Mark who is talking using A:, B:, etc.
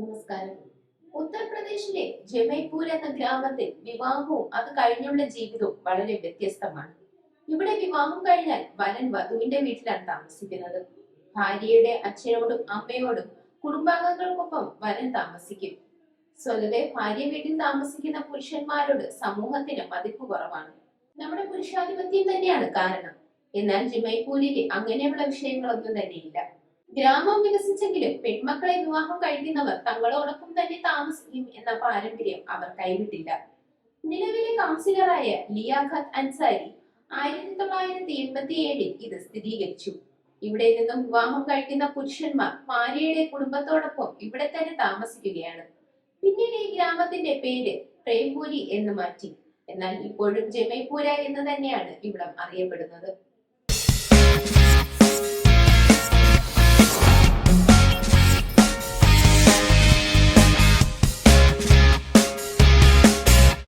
A: നമസ്കാരം. ഉത്തർപ്രദേശിലെ ജമൈപൂർ എന്ന ഗ്രാമത്തിൽ വിവാഹവും അത് കഴിഞ്ഞുള്ള ജീവിതവും വളരെ വ്യത്യസ്തമാണ്. ഇവിടെ വിവാഹം കഴിഞ്ഞാൽ വരൻ വധുവിന്റെ വീട്ടിലാണ് താമസിക്കുന്നത്. ഭാര്യയുടെ അച്ഛനോടും അമ്മയോടും കുടുംബാംഗങ്ങൾക്കൊപ്പം വരൻ താമസിക്കും. സ്വതവേ ഭാര്യ വീട്ടിൽ താമസിക്കുന്ന പുരുഷന്മാരോട് സമൂഹത്തിന് മതിപ്പ് കുറവാണ്. നമ്മുടെ പുരുഷാധിപത്യം തന്നെയാണ് കാരണം. എന്നാൽ ജമൈപൂരിൽ അങ്ങനെയുള്ള വിഷയങ്ങളൊന്നും തന്നെയില്ല. ഗ്രാമം വികസിച്ചെങ്കിലും പെൺമക്കളെ വിവാഹം കഴിക്കുന്നവർ തങ്ങളോടൊപ്പം തന്നെ താമസിക്കും എന്ന പാരമ്പര്യം അവർ കൈവിട്ടില്ല. നിലവിലെ കൗൺസിലറായ ലിയാഖത്ത് അൻസാരി ആയിരത്തി തൊള്ളായിരത്തി എൺപത്തി ഏഴിൽ ഇത് സ്ഥിരീകരിച്ചു. ഇവിടെ നിന്നും വിവാഹം കഴിക്കുന്ന പുരുഷന്മാർ ഭാര്യയുടെ കുടുംബത്തോടൊപ്പം ഇവിടെ തന്നെ താമസിക്കുകയാണ്. പിന്നീട് ഈ ഗ്രാമത്തിന്റെ പേര് പ്രേംപൂരി എന്ന് മാറ്റി. എന്നാൽ ഇപ്പോഴും ജമൈപൂര എന്ന് തന്നെയാണ് ഇവിടം അറിയപ്പെടുന്നത്.